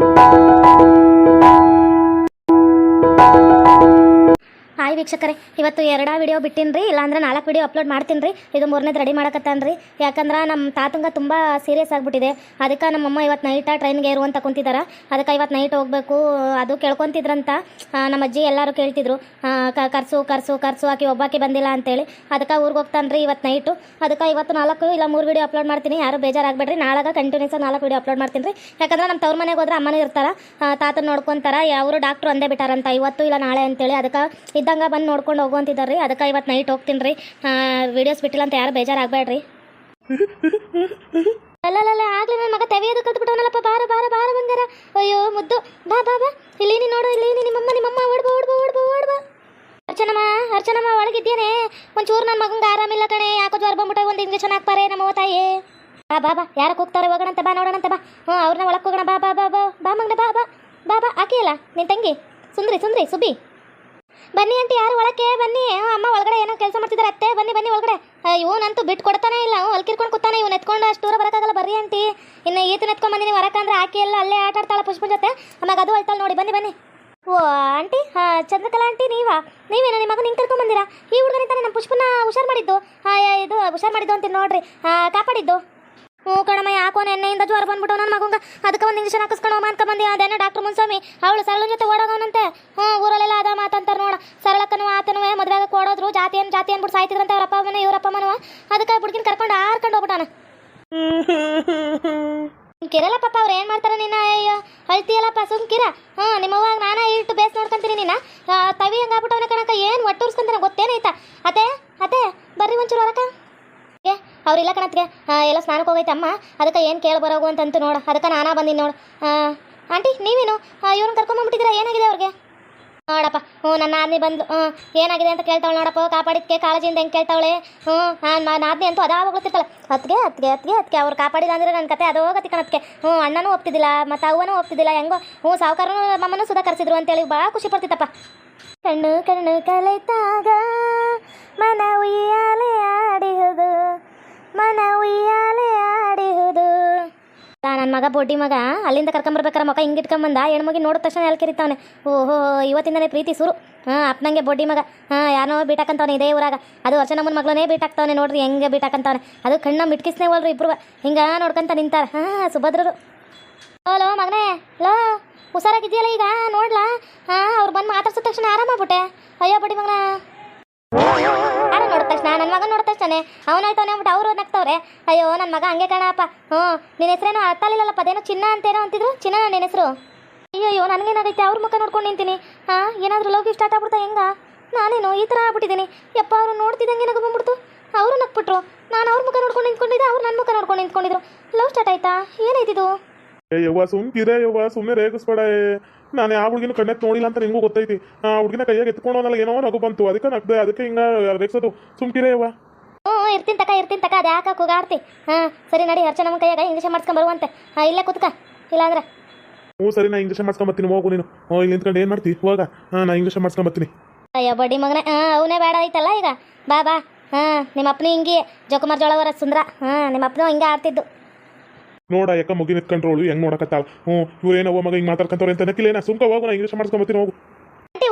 thank you ವೀಕ್ಷಕರೇ, ಇವತ್ತು ಎರಡಾ video ಬಿಟ್ಟಿನ್ರಿ, ಇಲ್ಲಾಂದ್ರೆ ನಾಲ್ಕು ವಿಡಿಯೋ ಅಪ್ಲೋಡ್ ಮಾಡ್ತೀನಿ ರೀ ಇದು ಮೂರನೇದು ರೆಡಿ ಮಾಡಕತ್ತಾನ್ರಿ. ಯಾಕಂದ್ರೆ ನಮ್ಮ ತಾತಂಗ ತುಂಬ ಸೀರಿಯಸ್ ಆಗಿಬಿಟ್ಟಿದೆ. ಅದಕ್ಕೆ ನಮ್ಮಮ್ಮ ಇವತ್ತು ನೈಟ ಟ್ರೈನ್ಗೆ ಇರುವಂತ ಕುಂತಿದ್ದಾರೆ ಅದಕ್ಕೆ ಇವತ್ತು ನೈಟ್ ಹೋಗ್ಬೇಕು, ಅದು ಕೇಳ್ಕೊತಿದ್ರಂತ ನಮ್ಮ ಅಜ್ಜಿ ಎಲ್ಲರೂ ಕೇಳ್ತಿದ್ರು. ಕರ್ಸು ಕರ್ಸು ಕರ್ಸು, ಆಕಿ ಒಬ್ಬಾಕಿ ಬಂದಿಲ್ಲ ಅಂತೇಳಿ. ಅದಕ್ಕೆ ಊರಿಗೆ ಹೋಗ್ತಾನ್ರಿ ಇವತ್ತು ನೈಟು ಅದಕ್ಕೆ ಇವತ್ತು ನಾಲ್ಕು ಇಲ್ಲ ಮೂರು ವೀಡಿಯೋ ಅಪ್ಲೋಡ್ ಮಾಡ್ತೀನಿ. ಯಾರು ಬೇಜಾರಾಗಬೇಡ್ರಿ. ನಾಳೆ ಕಂಟಿನ್ಯೂಸ್ ನಾಲ್ಕು ವಿಡಿಯೋ ಅಪ್ಲೋಡ್ ಮಾಡ್ತೀನಿ ರೀ ಯಾಕಂದ್ರೆ ನಮ್ಮ ತವ್ರ ಮನೆಗೆ ಹೋದ್ರೆ ಅಮ್ಮನೇ ಇರ್ತಾರ ತಾತನ ನೋಡ್ಕೊಂತಾರ ಅವರು ಡಾಕ್ಟ್ರು ಅಂದೇ ಬಿಟ್ಟಾರಂತ, ಇವತ್ತು ಇಲ್ಲ ನಾಳೆ ಅಂತೇಳಿ. ಅದಕ್ಕೆ ಇದ್ದಂಗೆ ಬಂದು ನೋಡ್ಕೊಂಡು ಹೋಗುವಂತಿದ್ದಾರೆ ರೀ ಅದಕ್ಕೆ ಇವತ್ತು ನೈಟ್ ಹೋಗ್ತೀನಿ ರೀ ವೀಡಿಯೋಸ್ ಬಿಟ್ಟಿಲ್ಲ ಅಂತ ಯಾರು ಬೇಜಾರಾಗಬೇಡ್ರಿ ಅಲ್ಲಲ್ಲ ಆಗ್ಲಿ ನನ್ನ ಮಗ ತೆವೆಯೋದು ಕಲ್ತು ಬಿಟ್ಟವನಲ್ಲಪ್ಪ ಬಾರ ಬಾರ ಬಾರ ಬಂಗಾರ. ಅಯ್ಯೋ, ಮುದ್ದು. ಬಾ ಬಾ ಬಾ. ಇಲ್ಲಿ ನೀನು ನೋಡು, ಇಲ್ಲಿ ನಿ ನಿಮ್ಮಮ್ಮ ನಿಮ್ಮಮ್ಮ. ಓಡ್ಬೋ ಓಡ್ಬೋ ಓಡ್ಬೋ ಓಡ್ಬೋ. ಅರ್ಚನಮ್ಮ ಅರ್ಚನಮ್ಮ ಒಳಗಿದ್ದೇನೆ ಒಂಚೂರು ನನ್ನ ಮಗಂಗೆ ಆರಾಮಿಲ್ಲ ಕಣೆ. ಯಾಕೋ ಜ್ವರ ಬಂದ್ಬಿಟ್ಟು ಒಂದು ಇಂಜೆಕ್ಷನ್ ಹಾಕ್ಪಾರೆ ನಮ್ಮ ತಾಯಿ. ಬಾ ಬಾ ಬಾ. ಯಾರ ಹೋಗೋಣ ಅಂತ ಬಾ, ನೋಡೋಣಂತೆ. ಬಾ. ಹ್ಞೂ, ಅವ್ರನ್ನ ಒಳಗೆ ಹೋಗೋಣ. ಬಾ ಬಾ ಬಾ ಬಾ. ಬಾ, ಮಗನೆ, ಬಾ ಬಾ. ಬಾ ಬಾ. ಆಕೆಯಲ್ಲ? ನಿನ್ ತಂಗಿ? ಸುಂದ್ರಿ ಸುಂದ್ರಿ, ಸುಬ್ಬಿ. ಬನ್ನಿ ಅಂತ ಯಾರು ಒಳಕ್ಕೆ? ಬನ್ನಿ. ಅಮ್ಮ ಒಳಗಡೆ ಏನೋ ಕೆಲಸ ಮಾಡ್ತಿದ್ದಾರೆ ಅತ್ತೆ, ಬನ್ನಿ ಬನ್ನಿ ಒಳಗಡೆ. ಇವನಂತೂ ಬಿಟ್ಟು ಕೊಡ್ತಾನೆ ಇಲ್ಲ. ಅವ್ನು ಅಲ್ಕಿರ್ಕೊಂಡು ಕೂತಾನೆ. ಇವ್ನು ಎತ್ಕೊಂಡು ಅಷ್ಟು ದೂರ ಬರೋಕ್ಕಾಗಲ್ಲ. ಬರ್ರಿ ಅಂತಿ ಇನ್ನು ಈತನ ಎತ್ಕೊಂಡ್ ಬಂದಿನಿ. ಹೊರಕಂದ್ರೆ ಆಕೆ ಎಲ್ಲ ಅಲ್ಲೇ ಆಟ ಆಡ್ತಾಳೆ ಪುಷ್ಪನ್ ಜೊತೆ. ಆಮ್ಯಾಗ ಅದು ಅಳ್ತಾಳೆ ನೋಡಿ. ಬನ್ನಿ ಬನ್ನಿ. ಓ, ಆಂಟಿ ಹಾಂ ಚಂದ್ರಕಲಾ ಆಂಟಿ, ನೀವಾ? ನೀವೇನೋ? ನಿಮ್ಮ ಮಗನ ಕರ್ಕೊಂಡ್ ಬಂದಿರಾ? ಈ ಹುಡುಗನಿಂದ ನಮ್ಮ ಪುಷ್ಪನ ಹುಷಾರ್ ಮಾಡಿದ್ದು. ಇದು ಹುಷಾರ್ ಮಾಡಿದ್ದು ಅಂತೀನಿ ನೋಡ್ರಿ. ಕಾಪಾಡಿದ್ದು. ಹ್ಞೂ ಕಣಮ್ಮ, ಯಾಕೋ ನೆನ್ನೆಯಿಂದ ಜ್ವರ ಬಂದ್ಬಿಟ್ಟು ನನ್ನ ಮಗಂಗ ಅದಕ್ಕೆ ಒಂದು ಇಂಜೆಕ್ಷನ್ ಹಾಕಿಸ್ಕೊಂಡು ಹೋಮ ಬಂದಿ. ಅದೇನೆ ಡಾಕ್ಟರ್ ಮುನ್ಸ್ವಾಮಿ, ಅವಳು ಸರಳ ಜೊತೆ ಓಡೋಗವನಂತೆ. ಹ್ಞೂ, ಊರಲ್ಲೆಲ್ಲ ಅದ ಮಾತಂತಾರೆ ನೋಡ. ಸರಳಕ್ಕನು ಆತನು ಮದುವೆಗೆ ಕೊಡೋದ್ರು, ಜಾತಿ ಏನು, ಜಾತಿ ಅನ್ಬಿಟ್ಟು ಸಾಯ್ತಿದ್ರಂತೆ ಅವ್ರ ಅಪ್ಪ ಇವ್ರಪ್ಪ ಅಮ್ಮನವ ಅದಕ್ಕೆ ಬುಡ್ಕಿನ ಕರ್ಕೊಂಡು ಆರ್ಕೊಂಡು ಹೋಗ್ಬಿಟ್ಟಾನ. ಕಿರಲ್ಲ ಪಾಪ, ಅವ್ರು ಏನು ಮಾಡ್ತಾರೆ ನಿನ್ನ? ಅಯ್ಯೋ ಅಳ್ತಿಯಲ್ಲಪ್ಪ ಸುಮ್ಕಿರ ಹ್ಞೂ ನಿಮ್ಮವಾಗ ನಾನೇ ಇಟ್ಟು ಬೇಸ್ ನೋಡ್ಕೊಂತೀನಿ ನಿನ್ನ ತವಿ ಹಂಗಾಗ್ಬಿಟ್ಟವನ ಕಣಕ ಏನು ಒಟ್ಟುರ್ಸ್ಕೊಂತಾನೆ ಗೊತ್ತೇನೈತಾ? ಅತ್ತೆ ಅದೇ ಬರ್ರಿ ಒಂಚೂರು ಹೊರಕ. ಏ ಅವ್ರಿಲ್ಲ ಕಣತ್ಗೆ. ಎಲ್ಲ ಸ್ನಾನಕ್ಕೆ ಹೋಗೈತೆ ಅಮ್ಮ. ಅದಕ್ಕೆ ಏನು ಕೇಳಿ ಬರೋಗು ಅಂತಂತೂ ನೋಡು. ಅದಕ್ಕೆ ನಾನಾ ಬಂದೀನಿ ನೋಡು. ಆಂಟಿ, ನೀವೇನು? ಇವ್ರನ್ನ ಕರ್ಕೊಂಬಂದ್ಬಿಟ್ಟಿದ್ದೀರಾ ಏನಾಗಿದೆ ಅವ್ರಿಗೆ? ನೋಡಪ್ಪ, ಹ್ಞೂ, ನನ್ನ ಆದ್ನಿ ಬಂದು, ಹ್ಞೂ, ಏನಾಗಿದೆ ಅಂತ ಕೇಳ್ತಾವಳೆ ನೋಡಪ್ಪ. ಕಾಪಾಡಿದ್ಕೆ, ಕಾಳಜಿಯಿಂದ ಹೆಂಗೆ ಕೇಳ್ತಾವಳೆ? ಹ್ಞೂ ನಾನು ಆದ್ನಿ ಅಂತೂ ಅದಾವಾಗ್ಲತ್ತಿರ್ತಲ್ಲ ಹೋಗ್ತಿರ್ತಾಳೆ ಅತ್ಗೆ ಅತ್ಗೆ ಅತ್ಗೆ ಅತ್ಗೆ, ಅವ್ರು ಕಾಪಾಡಿದ ಅಂದ್ರೆ ನನ್ನ ಕತೆ ಅದು ಗತಿ ಕಣತ್ಗೆ. ಹ್ಞೂ, ಅಣ್ಣನೂ ಒಪ್ತಿದ್ದಿಲ್ಲ, ಮತ್ತು ಅವ್ವನೂ ಒಪ್ತಿದ್ದಿಲ್ಲ, ಹೆಂಗೋ. ಹ್ಞೂ, ಸಾವುಕಾರನೂ ಮಮ್ಮನೂ ಸುಧಾ ಕರೆಸಿದ್ರು ಅಂತೇಳಿ ಭಾಳ ಖುಷಿ ಪಡ್ತಿತ್ತಪ್ಪ. ಕಣ್ಣು ಕಣ್ಣು ಕಲೆತಾಗ ಮನ ಉಯ್ಯಾಲೆ ಮಗ ಬೋಡಿ ಮಗ, ಅಲ್ಲಿಂದ ಕರ್ಕೊಂಬರ್ಬೇಕಾರೆ ಮಗ ಹಿಂಗೆ ಇಟ್ಕೊಂಬಂದ ಹೆಣ್ಮಗಿ ನೋಡಿದ ತಕ್ಷಣ ಎಲ್ಲಿ ಕರಿತಾವನೆ? ಓಹೋ, ಇವತ್ತಿಂದನೇ ಪ್ರೀತಿ ಸುರು. ಹಾಂ ಅಪ್ಪನಂಗೆ ಬೋಡಿ ಮಗ. ಹಾಂ ಯಾರೋ ಬೀಟಾಕಂತವನೆ ಇದೇ ಊರಾಗ. ಅದು ವರ್ಷನಮ್ಮನ ಮಗಳನ್ನೇ ಬೀಟಾಕ್ತವನೆ ನೋಡ್ರಿ, ಹೆಂಗೆ ಬೀಟಾಕಂತವನೆ ಅದು ಕಣ್ಣ ಮಿಟ್ಕಿಸ್ನೇ ಹೋಲ್ರಿ ಇಬ್ರು ಹಿಂಗೆ ನೋಡ್ಕೊಂತ ನಿಂತಾರ. ಹಾಂ, ಸುಭದ್ರರು. ಲೋ ಮಗನೇ. ಲೋ ಹುಷಾರಾಗಿದ್ಯಲ್ಲ ಈಗ? ನೋಡ್ಲಾ? ಹಾಂ, ಅವ್ರು ಬಂದು ಮಾತಾಡ್ಸಿದ ತಕ್ಷಣ ಆರಾಮಾಗ್ಬಿಟ್ಟೆ. ಅಯ್ಯೋ ಬಡ್ಡಿ ಮಗನಾ ನೋಡಿದ ತಕ್ಷಣ ನನ್ನ ಮಗ ನೋಡಿದ ತಕ್ಷಣ ಹೇಳ್ತಾನೆ ಅಂದ್ಬಿಟ್ಟು ಅವ್ರು ನಗ್ತವ್ರೆ. ಅಯ್ಯೋ ನನ್ನ ಮಗ ಹಂಗೆ ಕಾಣಪ್ಪ. ಹ್ಞೂ ನಿನ್ನ ಹೆಸರೇನೋ ಅರ್ಥಲಿಲ್ಲಪ್ಪ ಅದೇನೋ ಚಿನ್ನ ಅಂತೇನೋ ಅಂತಿದ್ರು? ಚಿನ್ನ ನಿನ್ನ ಹೆಸರು? ಅಯ್ಯೋ ನನಗೇನಾಗೈತೆ? ಅವ್ರ ಮುಖ ನೋಡ್ಕೊಂಡು ನಿಂತೀನಿ ಹಾಂ, ಏನಾದರೂ ಲವ್ ಸ್ಟಾರ್ಟ್ ಆಗ್ಬಿಡ್ತಾ ಹೆಂಗ? ನಾನೇನು ಈ ಥರ ಆಗ್ಬಿಟ್ಟಿದ್ದೀನಿ. ಯಪ್ಪ, ಅವರು ನೋಡ್ತಿದ್ದಂಗೆ ನಗು ಬಂದ್ಬಿಡ್ತು? ಅವರು ನಕ್ಬಿಟ್ರು ನಾನು ಅವ್ರ ಮುಖ ನೋಡ್ಕೊಂಡು ನಿಂತ್ಕೊಂಡಿದ್ದೆ, ಅವ್ರು ನನ್ನ ಮುಖ ನೋಡ್ಕೊಂಡು ನಿಂತ್ಕೊಂಡಿದ್ರು. ಲವ್ ಸ್ಟಾರ್ಟ್ ಆಯ್ತಾ? ಏನಾಯ್ತಿದು? ಏ ಯವ್ವ ಸುಮ್ಕಿರೆ ಯವ್ವ ಸುಮ್ಮನೆ ರೇಗಿಸ್ಬೇಡ. ನಾನು ಯಾವ ಹುಡುಗಿನ ಕಣ್ಣೆ ನೋಡಿಲ್ಲ ಅಂತ ನಿಂಗೂ ಗೊತ್ತೈತಿ. ಆ ಹುಡುಗಿನ ಕೈಯಾಗ ಎತ್ಕೊಂಡವನಲ್ಲ ಏನೋ ನಗು ಬಂತು. ಅದಕ್ಕೆ ನಗ್ದೆ ಅದಕ್ಕೆ ಹಿಂಗ ರೇಗ್ಸೋದು. ಸುಮ್ಕಿರೆ ಯವ್ವ. ಹ್ಞೂ ಇರ್ತೀನಿ ತಕ ಇರ್ತೀನಿ ತಕ ಅದು ಯಾಕೆ ಕೂಗಾಡ್ತಿ. ಹಾಂ ಸರಿ ನಡಿ ಹರ್ಚ ನಮ್ಮ ಕೈಯಾಗ ಇಂಜೆಕ್ಷನ್ ಮಾಡ್ಸ್ಕೊಂಡು ಬರುವಂತೆ. ಹಾಂ ಇಲ್ಲೇ ಕುತ್ಕ ಇಲ್ಲಾಂದ್ರೆ. ಹ್ಞೂ ಸರಿ ನಾ ಇಂಜೆಕ್ಷನ್ ಮಾಡ್ಸ್ಕೊಂಬತ್ತೀನಿ ಹೋಗು ನೀನು. ಹ್ಞೂ ಇಲ್ಲಿ ನಿಂತ್ಕೊಂಡು ಏನು ಮಾಡ್ತಿ? ಹೋಗ. ಹಾಂ ನಾ ಇಂಜೆಕ್ಷನ್ ಮಾಡ್ಸ್ಕೊಂಬತ್ತೀನಿ ಅಯ್ಯ ಬಡ್ಡಿ ಮಗನೇ. ಹಾಂ ಅವನೇ ಬೇಡ ಐತಲ್ಲ ಈಗ. ಬಾ ಬಾ. ಹಾಂ ನಿಮ್ಮ ಅಪ್ಪನೂ ಹಿಂಗೆ ಜೋಕುಮಾರ್ ಜೋಳವರ ಸುಂದ್ರ. ಹಾಂ ನಿಮ್ಮ ಅಪ್ಪನೂ ಹಿಂಗೆ ಆಡ್ತಿದ್ದು. ನೋಡ ಯಾಕ ಮುಗಿ ನಿಂತ್ಕೊಂಡ್ರೋಳು ಹೆಂಗ್ ನೋಡಕತ್ತಾಳ? ಹ್ಞೂ ಇವ್ರು ಮಗ ಹಿಂಗೆ ಮಾತಾಡ್ಕೊಂತವ್ರೆ ಅಂತ ನಕ್ಕಿಲೇನ ಸುಮ್ಕ ಹೋಗು ನಾ ಇಂಗ್ಲೀಷ್ ಮಾಡ್ಸ್ಕೊಂಬತ್ತೀನಿ ಹೋಗು.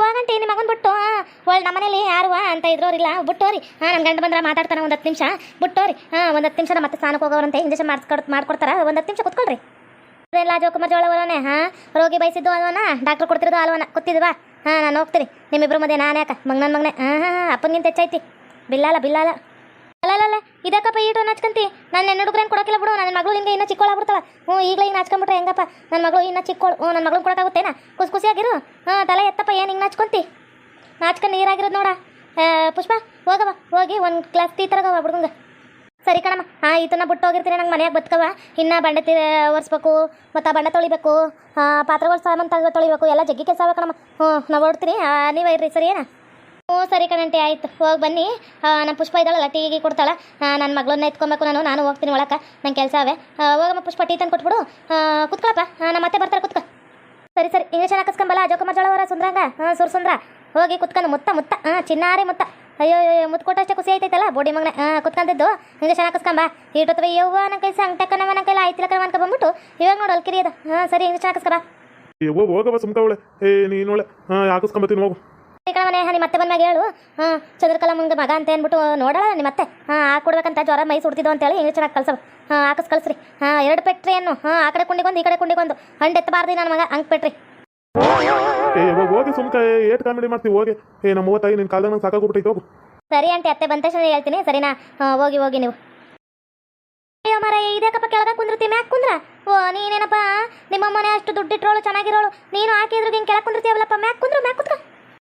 ಹೋಗಂಟಿ ನಿಮ್ಮ ಮಗನ್ ಬಿಟ್ಟು, ಹಾಂ. ಒಳ್ಳೆ ನಮ್ಮನೇಲಿ ಯಾರು ಅಂತ ಇದ್ರೋರಿಲ್ಲ. ಬಿಟ್ಟೋರಿ ಹಾಂ ನನ್ನ ಗಂಡ ಬಂದ್ರೆ ಮಾತಾಡ್ತಾನೆ ಒಂದು ಹತ್ತು ನಿಮಿಷ. ಬಿಟ್ಟೋರಿ ಹಾ, ಒಂದು ಹತ್ತು ನಿಮಿಷ ಮತ್ತೆ ಸ್ನಾನಕ್ಕೆ ಹೋಗೋರಂತೆ ಇಂಜೆಕ್ಷನ್ ಮಾಡ್ಸ್ಕೊಡ್ ಮಾಡ್ಕೊಡ್ತಾರ. ಒಂದು ಹತ್ತು ನಿಮಿಷ ಕುತ್ಕೊಳ್ರಿ. ಎಲ್ಲ ಜೋಕುಮಾರ್ ಜೋಳವರನೇ ಹಾ. ರೋಗಿ ಬಯಸಿದ್ದು ಅಲ್ವನ? ಡಾಕ್ಟರ್ ಕೊಡ್ತಿರೋದು ಅಲ್ವನ? ಕೊತ್ತಿದ್ವಾ ಹಾ, ನಾನು ಹೋಗ್ತೀನಿ. ನಿಮ್ಮಿಬ್ರು ಮಧ್ಯೆ ನಾನು ಯಾಕೆ? ಮಗ ನನ್ನ ಮಗನೇ. ಹಾ, ಹಾಂ ಹಾಂ, ಅಪ್ಪನಿಗಿಂತ ಹೆಚ್ಚೈತಿ ಬಿಲ್ಲಾಲ ಬಿಲ್ಲಾಲ. ಅಲ್ಲಲ್ಲ ಇದಕ್ಕಪ್ಪ ಈಟು ನಾಚ್ಕಂತಿ ನಾನು ನನ್ನ ಹುಡುಗ್ರೇನು ಕೊಡೋಕಿಲ್ಲ ಬಿಡು, ನನ್ನ ಮಗಳು ಹಿಂಗೆ ಇನ್ನೂ ಚಿಕ್ಕೋಳಾಗ್ಬಿಡ್ತಾವ ಹ್ಞೂ ಈಗಲೇ ಹಿಂಗೆ ನಾಚ್ಕೊಂಬಿಟ್ರೆ ಹೆಂಗಪ್ಪ? ನನ್ನ ಮಗಳು ಇನ್ನೂ ಚಿಕ್ಕೋಳು ಹ್ಞೂ ನನ್ನ ಮಗಳು ಕೊಡೋಕ್ಕಾಗುತ್ತೇನ? ಖುಷಿ ಖುಷಿಯಾಗಿರು ಹಾಂ, ತಲೆ ಎತ್ತಪ್ಪ, ಏನು ಹಿಂಗೆ ನಾಚ್ಕೊಂತಿ? ನಾಚ್ಕೊಂಡು ನೀರಾಗಿರೋದು ನೋಡ. ಪುಷ್ಪ ಹೋಗವ ಹೋಗಿ ಒಂದು ಕ್ಲಾಸ್ ಟೀ ತರಗವ ಹುಡುಗಂಗೆ ಸರಿ ಕಣಮ್ಮ ಹಾಂ ಥರ ಬಿಟ್ಟು ಹೋಗಿರ್ತೀನಿ ನಂಗೆ ಮನೆಯಾಗ ಬದುಕವ ಇನ್ನು ಬಂಡೆ ತಿ ಒರೆಸ್ಬೇಕು, ಮತ್ತು ಬಂಡೆ ತೊಳಿಬೇಕು ಪಾತ್ರೆಗಳು ಸಾಮಾನು ತೊಳಿಬೇಕು, ಎಲ್ಲ ಜಗ್ಗಿ ಕೆಲಸ ಕಣಮ್ಮ. ಹ್ಞೂ ನಾವು ಹೊಡ್ತೀನಿ ನೀವೇ ಇರ್ರಿ, ಸರಿ ಏನ? ಹ್ಞೂ ಸರಿ ಕಣಂಟಿ ಆಯ್ತು. ಹೋಗಿ ಬನ್ನಿ. ನಮ್ಮ ಪುಷ್ಪ ಇದ್ದಾಳಲ್ಲ ಟೀಗೆ ಕೊಡ್ತಾಳ. ನನ್ನ ಮಗಳನ್ನ ಎತ್ಕೊಬೇಕು ನಾನು. ನಾನು ಹೋಗ್ತೀನಿ ಒಳಕ್ಕೆ ನನ್ನ ಕೆಲಸ ಅವೇ. ಹೋಗಮ್ಮ ಪುಷ್ಪ, ಟೀ ತಂದು ಕೊಟ್ಬಿಡು. ಕುತ್ಕೊಳಪ್ಪ. ನಮ್ಮ ಮತ್ತೆ ಬರ್ತಾರೆ, ಕುತ್ಕೊ. ಸರಿ ಸರಿ. ಇಂಜೆಕ್ಷನ್ ಹಾಕಿಸ್ಕೊಂಬಲ್ಲ ಜೋಕಮ್ಮ ಜೋಳವರ ಸುಂದ್ರಂಗ? ಹಾಂ ಸುರ್ ಸುಂದ್ರ. ಹೋಗಿ ಕುತ್ಕೊಂಡು ಮುತ್ತ ಮುತ್ತ. ಹಾಂ ಚಿನ್ನಾರೆ ಮುತ್ತ. ಅಯ್ಯೋ ಅಯ್ಯೋ ಮುತ್ತು ಕೊಟ್ಟಷ್ಟೇ ಖುಷಿ ಆಯ್ತೈತಲ್ಲ, ಬೋಡಿ ಮಗನ. ಹಾಂ ಕುತ್ಕೊಂಡಿದ್ದು. ಚೆನ್ನಾಗಿ ಹಾಕಿಸ್ಕೊಂಬ ಇಟ್ಟೊತ್ತವೆ ಯವ್ವ ನನ್ನ ಕೈ ಸಂಗಟಕ್ಕ ನಮ್ಮ ಕೈಲಿ ಆಯ್ತಿಲ್ಲ ಕಣ ಬಂದ್ಬಿಟ್ಟು ಇವಾಗ ನೋಡು ಅಲ್ಕಿರಿ ಅದ ಹಾಂ ಸರಿ ಚೆನ್ನಾಗಿ ಹಾಕಿಸ್ಕೊಬ ಏ ಹೋಗ್ ಹೋಗವ ಸುಮ್ಕವಳೆ ಏ, ನೀನು ಹಾಕಿಸ್ಕೊಂಬತ್ತೀನಿ, ಹೋಗು. ಈ ಕಡೆ ಮನೆ ನಿಮ್ಮ ಮತ್ತೆ ಬಂದಾಗ ಹೇಳು. ಹಾಂ ಚಂದ್ರಕಲಾ ಮುಂದೆ ಮಗ ಅಂತ ಅಂದ್ಬಿಟ್ಟು ನೋಡೋಣ ನಿಮ್ಮ ಮತ್ತೆ? ಹಾಂ ಹಾಕೊಡ್ಬೇಕಂತ ಜ್ವರ ಮೈ ಸುಡ್ತಿದ್ದು ಅಂತೇಳಿ ಹಿಂಗೆ ಚೆನ್ನಾಗಿ ಕಳ್ಸವ ಹಾಂ ಹಾಕಸ್ ಕಳ್ಸ್ರಿ. ಹಾಂ ಎರಡು ಪೆಟ್ರಿ ಅನ್ನು. ಹಾಂ ಆ ಕಡೆ ಕುಂಡಿಗೊಂದು ಈ ಕಡೆ ಕುಂಡಿಗೊಂದು ಹಂಡ್ ಎತ್ತಬಾರ್ದು ನನ್ನ ಮಗ ಹಂಗೆ ಪೆಟ್ರಿ. ಏ ಹೋಗ್ ಹೋಗಿ ಸುಮ್ಕ ಏಟ್ ಕಾಮಿಡಿ ಮಾಡ್ತೀವಿ ಹೋಗಿ. ಏ ನಮ್ಮ ಮೂವತ್ತಾಗಿ ನಿನ್ನ ಕಾಲದಾಗ ನಂಗೆ ಸಾಕಾಗ್ಬಿಟ್ಟೈತೆ ಹೋಗು. ಸರಿ ಆಂಟಿ ಅತ್ತೆ ಬಂದ ತಕ್ಷಣ ಹೇಳ್ತೀನಿ ಸರಿನಾ? ಹಾಂ ಹೋಗಿ ಹೋಗಿ ನೀವು. ಅಯ್ಯೋ ಮರ ಇದೇಕಪ್ಪ ಕೆಳಗೆ ಕುಂದಿರ್ತಿ ಮ್ಯಾಕ್ ಕುಂದ್ರ? ಓ ನೀನೇನಪ್ಪ? ನಿಮ್ಮ ಮನೆ ಅಷ್ಟು ದುಡ್ಡಿಟ್ರೋಳು ಚೆನ್ನಾಗಿರೋಳು. ನೀನು ಹಾಕಿದ್ರು ಹಿಂಗೆ ಕೆಳಗೆ ಕುಂದಿರ್ತೀವಲ್ಲಪ್ಪ ಮ್ಯಾಕ್ ಕುಂದ್ರು ಮ್ಯಾಕ್ ಕುಂದ್ರ.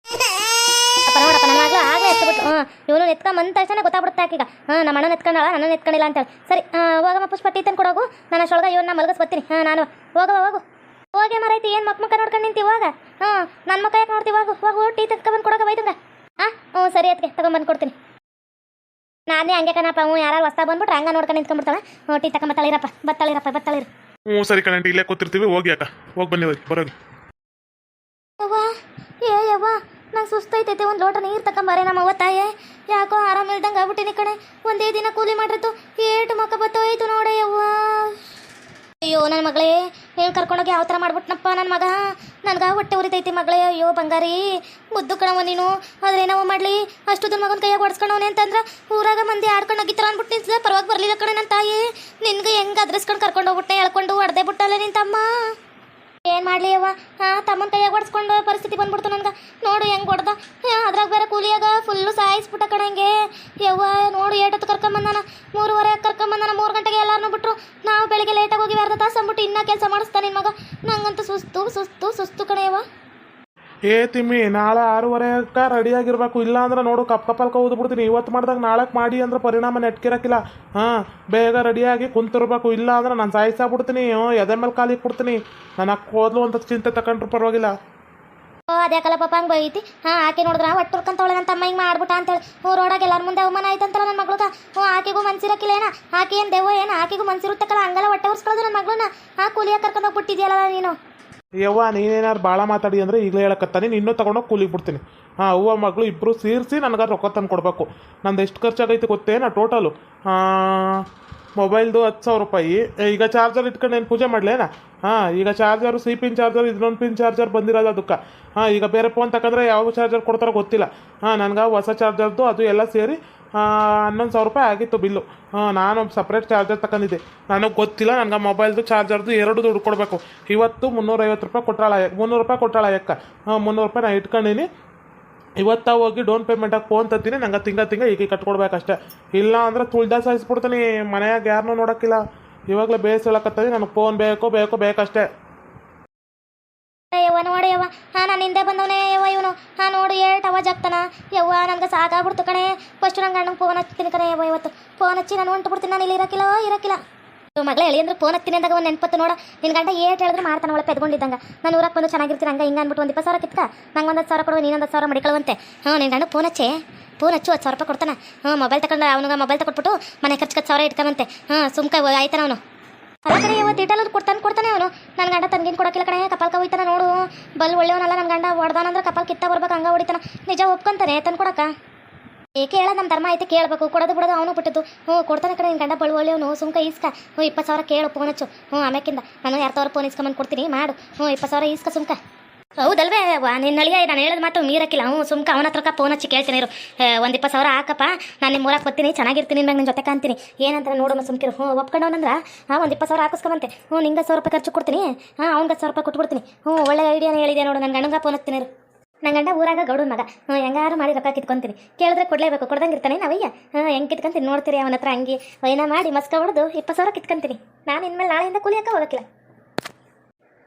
ಅಪ್ಪ ನೋಡಪ್ಪ ನನ್ನ ಮಗಳು ಆಗಲೇ ಎತ್ಬಿಟ್ಟು ಹ್ಞೂ ಇವನು ಎತ್ಕೊಂಡ್ ಬಂದ ತಕ್ಷಣ ಗೊತ್ತಾಗ್ಬಿಡುತ್ತೆ ಆಕೀಗ. ಹಾಂ ನಮ್ಮ ಅಣ್ಣನ ಎತ್ಕೊಂಡಾಳ ನನ್ನ ಎತ್ಕೊಂಡಿಲ್ಲ ಅಂತೇಳಿ. ಸರಿ ಹೋಗಮ್ಮ ಪುಷ್ಪ ಟೀ ತಂದು ಕೊಡೋಗು. ನಾನು ಅಷ್ಟೊಳಗೆ ಇವನ್ನ ಮಲಗಿಸ್ ಬರ್ತೀನಿ ಹಾಂ ನಾನು ಹೋಗವ ಹೋಗು. ಹೋಗಿ ಮರೈತಿ ಏನು ಮಕ್ಕ ಮಕ್ಕ ನೋಡ್ಕೊಂಡು ನಿಂತಿ ಇವಾಗ? ಹಾಂ ನನ್ನ ಮಕ್ಕ ಯಾಕೆ ನೋಡ್ತೀವಿ ಹೋಗು ಹೋಗು ಟೀ ಬಂದ್ ಕೊಡೋಗ ಬೈದಂಗ ಹಾಂ ಹ್ಞೂ ಸರಿ ಅದಕ್ಕೆ ತಗೊಂಡ್ಬಂದು ಕೊಡ್ತೀನಿ. ನಾನೇ ಹಂಗೆ ಕಣಪ್ಪ ಹ್ಞೂ ಯಾರು ಹೊಸ್ತಾ ಬಂದ್ಬಿಟ್ರೆ ಹಂಗೆ ನೋಡ್ಕೊಂಡು ನಿಂತ್ಕೊಂಡ್ಬಿಡ್ತಾಳೆ. ಹ್ಞೂ ಟೀ ತಗೊಂಬತ್ತಾಳಿರಪ್ಪ ಬತ್ತಾಳಿರಪ್ಪ ಬತ್ತಾಳಿರು ಹ್ಞೂ ಸರಿ ಕಣಂಟಿ ಇಲ್ಲೇ ಕೂತಿರ್ತೀವಿ ಹೋಗಿ ಅಕ್ಕ ಹೋಗಿ ಬನ್ನಿ ಹೋಗಿ ಬರೋಗಿ. ಏ ಯವ್ವ. ನಂಗೆ ಸುಸ್ತೈತೈತೆ ಒಂದು ಲೋಟ ನೀರು ತಗೊಂಬಾರೆ ನಮ್ಮ ಅವ್ವ ತಾಯೇ. ಯಾಕೋ ಆರಾಮ ಇಲ್ದಂಗೆ ಆಗ್ಬಿಟ್ಟಿನಿ ಕಣೆ. ಒಂದೇ ದಿನ ಕೂಲಿ ಮಾಡಿರ್ತು, ಏಟು ಮಕ್ಕ ಬತ್ತೋಯ್ತು ನೋಡೆ ಅಯ್ಯೋ ನನ್ನ ಮಗಳೇ ಏನು ಕರ್ಕೊಂಡೋಗಿ ಯಾವ ಥರ ಮಾಡ್ಬಿಟ್ನಪ್ಪ ನನ್ನ ಮಗ? ನನ್ಗೆ ಹೊಟ್ಟೆ ಉರಿತೈತಿ ಮಗಳೇ, ಅಯ್ಯೋ, ಬಂಗಾರಿ. ಮುದ್ದು ಕಣವ ನೀನು. ಆದ್ರೆ ಏನವ ಮಾಡಲಿ, ಅಷ್ಟು ದಿನ ಮಗನ ಕೈಯಾಗ ಹೊಡ್ಸ್ಕೊಂಡವನೇ ಅಂತಂದ್ರೆ ಊರಾಗ ಮಂದಿ ಆಡ್ಕೊಂಡು ತರ ಅಂದ್ಬಿಟ್ಟು ಪರವಾಗಿ ಬರಲಿಲ್ಲ ಕಣೆ ನನ್ನ ತಾಯಿ. ನಿನ್ಗೆ ಹೆಂಗೆ ಅದ್ರಸ್ಕೊಂಡು ಕರ್ಕೊಂಡು ಹೋಗ್ಬಿಟ್ಟೆ ಎಳ್ಕೊಂಡು ಹೊಡೆದೇ ಬಿಟ್ಟಲ್ಲ ನಿಂತಮ್ಮ. ಮಾಡ್ಲಿ ಅವ ಹಾ ತಮ್ಮನ ಕೈಯಾಗ ಹೊಡ್ಸ್ಕೊಂಡು ಪರಿಸ್ಥಿತಿ ಬಂದ್ಬಿಡ್ತು ನನಗೆ. ನೋಡು ಹೆಂಗ್ ಹೊಡ್ದ. ಅದ್ರಾಗ ಬೇರೆ ಕೂಲಿಯಾಗ ಫುಲ್ಲು ಸಾಯಿಸ್ಬಿಟ್ಟ ಕಣಂಗೆ ಯವ್ವ, ನೋಡು ಏಟತ್ತು ಕರ್ಕೊಂಬಂದಾನ ಮೂರುವರೆ ಕರ್ಕೊಂಬಂದಾನ ಮೂರು ಗಂಟೆಗೆ ಎಲ್ಲಾರನ್ನೂ ಬಿಟ್ರು. ನಾವು ಬೆಳಿಗ್ಗೆ ಲೇಟಾಗಿ ಹೋಗಿ ಅರ್ಧ ತಾಸು ಅಂದ್ಬಿಟ್ಟು ಇನ್ನೂ ಕೆಲಸ ಮಾಡಿಸ್ತಾನೆ ನಿನ್ ಮಗ. ನಂಗಂತೂ ಸುಸ್ತು ಸುಸ್ತು ಸುಸ್ತು ಕಣೆಯವ್ವ ಏ ತಿಮ್ಮಿ, ನಾಳೆ ಆರೂವರೆಗೆ ರೆಡಿಯಾಗಿರ್ಬೇಕು. ಇಲ್ಲ ಅಂದ್ರೆ ನೋಡು, ಕಪ್ ಕಪ್ಪಲ್ಕ ಬಿಡ್ತೀನಿ. ಇವತ್ತು ಮಾಡ್ದಾಗ ನಾಳೆ ಮಾಡಿ ಅಂದ್ರೆ ಪರಿಣಾಮ ನೆಟ್ಕಿರಕ್ಕಿಲ್ಲ. ಹಾಂ, ಬೇಗ ರೆಡಿಯಾಗಿ ಕುಂತಿರ್ಬೇಕು. ಇಲ್ಲ ಅಂದ್ರೆ ನಾನು ಸಾಯಿಸಾಬಿಡ್ತೀನಿ ಎದೆ ಮೇಲೆ ಕಾಲಿಗೆ ಕೊಡ್ತೀನಿ ನಾನು ಅಕ್ಕ ಓದ್ಲು ಅಂತ ಚಿಂತೆ ತಗೊಂಡ್ರು ಪರವಾಗಿಲ್ಲ. ಓ ಕಲ ಪಾಪ ಹಂಗೆ ಬೈತಿ. ಹಾಂ, ಆಕೆ ನೋಡಿದ್ರ ಒಟ್ಟು ಉರ್ಕಂತವಳೆ ನನ್ನ ತಮ್ಮ ಹಿಂಗೆ ಮಾಡ್ಬಿಟ್ಟ ಅಂತೇಳಿ ರೋಡಾಗ ಎಲ್ಲರ ಮುಂದೆ ಅವಮಾನ ಆಯ್ತಂತಲ್ಲ ನನ್ನ ಮಗ್ಳಗ. ಹ್ಞೂ, ಆಕೆಗೂ ಮನ್ಸಿರಕ್ಕಿಲ್ಲ ಏನ? ಆಕೆ ಏನು ದೆವ್ವ ಏನು? ಆಕೆಗೂ ಮನ್ಸಿರುತ್ತಕ್ಕಲ್ಲ ಹಂಗಲ್ಲ ಹೊಟ್ಟೆ ಉರ್ಸ್ಕೊಳ್ಳೋದು ನನ್ನ ಮಗಳನ್ನ. ಆ, ಕೂಲಿಯಾಗಿ ಕರ್ಕೊಂಡು ಹೋಗ್ಬಿಟ್ಟಿದ್ಯಲ್ಲ ನೀನು. ಯವ್ವ ನೀನೇನಾರು ಭಾಳ ಮಾತಾಡಿ ಅಂದರೆ ಈಗಲೇ ಹೇಳಕತ್ತಾನೆ ಇನ್ನೂ ತಗೊಂಡೋಗಿ ಕೂಲಿಗೆ ಬಿಡ್ತೀನಿ. ಹಾಂ, ಅವ್ವ ಮಗಳು ಇಬ್ಬರು ಸೇರಿಸಿ ನನಗೆ ರೊಕ್ಕ ತಂದು ಕೊಡಬೇಕು. ನಂದು ಎಷ್ಟು ಖರ್ಚಾಗೈತೆ ಗೊತ್ತೇನಾ ಟೋಟಲು ಮೊಬೈಲ್ದು ಹತ್ತು ಸಾವಿರ ರೂಪಾಯಿ. ಈಗ ಚಾರ್ಜರ್ ಇಟ್ಕೊಂಡು ಏನು ಪೂಜೆ ಮಾಡಲೇನಾ ಹಾಂ, ಈಗ ಚಾರ್ಜರು ಸಿ ಪಿನ್ ಚಾರ್ಜರ್ ಇದನ್ನೊಂದು ಪಿನ್ ಚಾರ್ಜರ್ ಬಂದಿರೋದು ಅದಕ್ಕೆ. ಹಾಂ, ಈಗ ಬೇರೆ ಫೋನ್ ತಗೊಂಡ್ರೆ ಯಾವ ಚಾರ್ಜರ್ ಕೊಡ್ತಾರೋ ಗೊತ್ತಿಲ್ಲ. ಹಾಂ, ನನಗೆ ಹೊಸ ಚಾರ್ಜರ್ದು ಅದು ಎಲ್ಲ ಸೇರಿ ಹನ್ನೊಂದು ಸಾವಿರ ರೂಪಾಯಿ ಆಗಿತ್ತು ಬಿಲ್ಲು. ನಾನು ಸಪ್ರೇಟ್ ಚಾರ್ಜರ್ ತಗೊಂಡಿದ್ದೆ ನನಗೆ ಗೊತ್ತಿಲ್ಲ, ನನಗೆ ಮೊಬೈಲ್ದು ಚಾರ್ಜರ್ದು ಎರಡು ದುಡ್ಡು ಕೊಡಬೇಕು. ಇವತ್ತು ಮುನ್ನೂರೈವತ್ತು ರೂಪಾಯಿ ಕೊಟ್ಟಾಳ ಮುನ್ನೂರು ರೂಪಾಯಿ ಕೊಟ್ಟಾಳ ಅಕ್ಕ ಮುನ್ನೂರು ರೂಪಾಯಿ ನಾನು ಇಟ್ಕೊಂಡಿನಿ. ಇವತ್ತ ಹೋಗಿ ಡೌನ್ ಪೇಮೆಂಟಾಗಿ ಫೋನ್ ತತ್ತೀನಿ ನಂಗೆ ತಿಂಗ ತಿಂಗ ಈಗ ಕಟ್ಕೊಡ್ಬೇಕಷ್ಟೇ. ಇಲ್ಲ ಅಂದ್ರೆ ತುಳ್ದ ಸಾಯಿಸ್ಬಿಡ್ತೀನಿ, ಮನೆಯಾಗ ಯಾರನ್ನೂ ನೋಡೋಕ್ಕಿಲ್ಲ. ಇವಾಗಲೇ ಬೇಸ್ ಹೇಳಕತ್ತದೆ ನನಗೆ ಫೋನ್ ಬೇಕು ಬೇಕು, ಬೇಕಷ್ಟೇ. ಯವ್ವ ನೋಡಿ ಯವ್ವ. ಹಾ, ನಾನು ಹಿಂದೆ ಬಂದವನೇ ಯವ್ವ ಇವನು. ಹಾ, ನೋಡು ಏಟ್ ಅವ ಆಗ್ತಾನ ಯವ್ವ, ನನಗೆ ಸಾಕಾಗ್ಬಿಡ್ತು ಕಣೆ. ಫಸ್ಟ್ ನಂಗೆ ಫೋನ್ ಹಚ್ತೀನಿ ಕಣೆ ಯವ್ವ ಇವತ್ತು. ಫೋನ್ ಹಚ್ಚಿ ನಾನು ಹೊಂಟು ಬಿಡ್ತೀನಿ. ನಾನು ಇಲ್ಲಿ ಇರೋಕ್ಕಿಲ್ಲ ಇರೋಕ್ಕಿಲ್ಲ ಮಗಳೇ ಹೇಳಿ ಅಂದ್ರೆ ಫೋನ್ ಹತ್ತಿನಿ ಅಂದಾಗ ಒಂದು ನೆನಪತ್ತು ನೋಡ. ನಿನ್ನ ಗಂಟ ಏಟ್ ಹೇಳಿದ್ರೆ ಮಾಡ್ತಾನೆ ಒಳಗೆ ಪೆದ್ಕೊಂಡಿದ್ದಂಗೆ. ನಾನು ಊರಕ್ಕೆ ಬಂದು ಚೆನ್ನಾಗಿರ್ತೀನಿ, ಹಂಗೆ ಹಿಂಗೆ ಅಂದ್ಬಿಟ್ಟು ಒಂದು ಇಪ್ಪತ್ತು ಸಾವಿರ ಕಿತ್ಕ. ನಂಗೆ ಒಂದು ಸಾವಿರ ಕೊಡುವ ನೀನೊಂದು ಒಂದು ಸಾವಿರ ಮಡಿಕೊಳ್ಳುವಂತೆ ಹಾಂ ನಿನ್ನ ಗಂಡ ಫೋನ್ ಹಚ್ಚೆ. ಫೋನ್ ಹಚ್ಚು, ಹತ್ತು ಸಾವಿರ ರೂಪಾಯಿ ಕೊಡ್ತಾನೆ. ಹ್ಞೂ ಮೊಬೈಲ್ ತಗೊಂಡು ಅವನಿಗೆ ಮೊಬೈಲ್ ತಗೊಟ್ಬಿಟ್ಟು ಮನೆ ಖರ್ಚು ಹತ್ತು ಸಾವಿರ ಇಟ್ಕೊಂಬಂತೆ ಹಾಂ, ಸುಮ್ಕ ಆಯ್ತಾನ ಅವನು. ಕಡೆ ಇವತ್ತು ಇಟ್ಟಲ್ಲಿ ಕೊಡ್ತಾನೆ ಕೊಡ್ತಾನೆ ಅವನು. ನನ್ನ ಗಂಡ ತನ್ಗೇನು ಕೊಡೋಕ್ಕಿಲ್ಲ ಕಣೆ, ಕಪಾಲ್ಕ ಹೋಯ್ತಾನ ನೋಡು. ಬಲ್ ಒಳ್ಳೆಯವನಲ್ಲ ನನ್ನ ಗಂಡ ಹೊಡ್ದಾನಂದ್ರೆ ಕಪಾಲ್ ಕಿತ್ತ ಬರ್ಬೇಕು, ಹಂಗ ಹೊಡಿತಾನ. ನಿಜ ಒಪ್ಕೊಂತಾನೆ ತಂದು ಕೊಡಕ್ಕ. ಏಕೆ ಹೇಳ ನಮ್ಮ ಧರ್ಮ ಐತೆ, ಕೇಳಬೇಕು. ಕೊಡೋದು ಬಿಡೋದು ಅವನು ಬಿಟ್ಟಿದ್ದು. ಹ್ಞೂ, ಕೊಡ್ತಾನೆ ಕಡೆ ನಿನ್ನ ಗಂಡ ಬಳು ಒಳ್ಳೆಯವನು. ಸುಮ್ಕ ಈಸ್ಕ. ಹ್ಞೂ, ಇಪ್ಪತ್ತು ಸಾವಿರ ಕೇಳು ಫೋನ್ ಹಚ್ಚು. ಹ್ಞೂ ಆಮ್ಯಾಕಿಂದ ನಾನು ಎರಡು ಸಾವಿರ ಫೋನ್ ಇಸ್ಕೊಂಬಂದು ಕೊಡ್ತೀನಿ, ಮಾಡು. ಹ್ಞೂ, ಇಪ್ಪತ್ತು ಸಾವಿರ ಈಸ್ಕ ಸುಮ್ಕ. ಹೌದಲ್ವೇ? ನಿನ್ನ ಅಳಿಯ, ನಾನು ಹೇಳಿದ ಮಾತು ಮೀರಕ್ಕಿಲ್ಲ. ಹ್ಞೂ, ಸುಮ್ಕ ಅವನ ಹತ್ರಕ್ಕ ಫೋನ್ ಹಚ್ಚಿ ಕೇಳ್ತೀನಿ ಇರು. ಒಂದು ಇಪ್ಪತ್ತು ಸಾವಿರ ಹಾಕಪ್ಪ. ನಾನು ನಿಮ್ಮ ಊರಾಗ ಬರ್ತೀನಿ ಚೆನ್ನಾಗಿರ್ತೀನಿ ನಂಗೆ ನಿನ್ನ ಜೊತೆ ಕಾಣ್ತೀನಿ. ಏನಂತ ನೋಡೋಣ ಸುಮ್ಕಿರು. ಹ್ಞೂ ಒಪ್ಕೊಂಡವನಂದ್ರ ಹಾಂ ಒಂದು ಇಪ್ಪತ್ತು ಸಾವಿರ ಹಾಕಿಸ್ಕೊಂಬಂತೆ. ಹ್ಞೂ, ನಿಂಗೆ ಸಾವಿರ ರೂಪಾಯಿ ಖರ್ಚು ಕೊಡ್ತೀನಿ. ಹಾಂ, ಅವ್ನಿಗೆ ಸಾವಿರ ರೂಪಾಯಿ ಕೊಟ್ಬಿಡ್ತೀನಿ. ಹ್ಞೂ, ಒಳ್ಳೆ ಐಡಿಯಾನ ಹೇಳಿದೆ ನೋಡು. ನನ್ನ ಗಂಡಂಗ ಫೋನ್ ಹಚ್ತೀನಿ ನನ್ನ ಗಂಡ ಊರಾಗ ಗೌಡನ ಮಗ. ಹ್ಞೂ, ಹೆಂಗಾರು ಮಾಡಿ ರೊಕ್ಕ ಕಿತ್ಕೊಂತೀನಿ. ಕೇಳಿದ್ರೆ ಕೊಡಲೇಬೇಕು. ಕೊಡ್ದಂಗೆ ಇರ್ತಾನೆ ನಾವಯ್ಯ ಹಾಂ ಹೆಂಗೆ ಕಿತ್ಕೊಂತೀನಿ ನೋಡ್ತೀರಿ ಅವನ ಹತ್ರ ಹಂಗೆ. ವೈನ ಮಾಡಿ ಮಸ್ಕ ಹೊಡೆದು ಇಪ್ಪತ್ತು ಸಾವಿರ ಕಿತ್ಕೊಂತೀನಿ. ನಾನು ಇನ್ಮೇಲೆ ನಾಳೆಯಿಂದ ಕೂಲಿಯಕ್ಕೆ ಹೋಗಕ್ಕಿಲ್ಲ.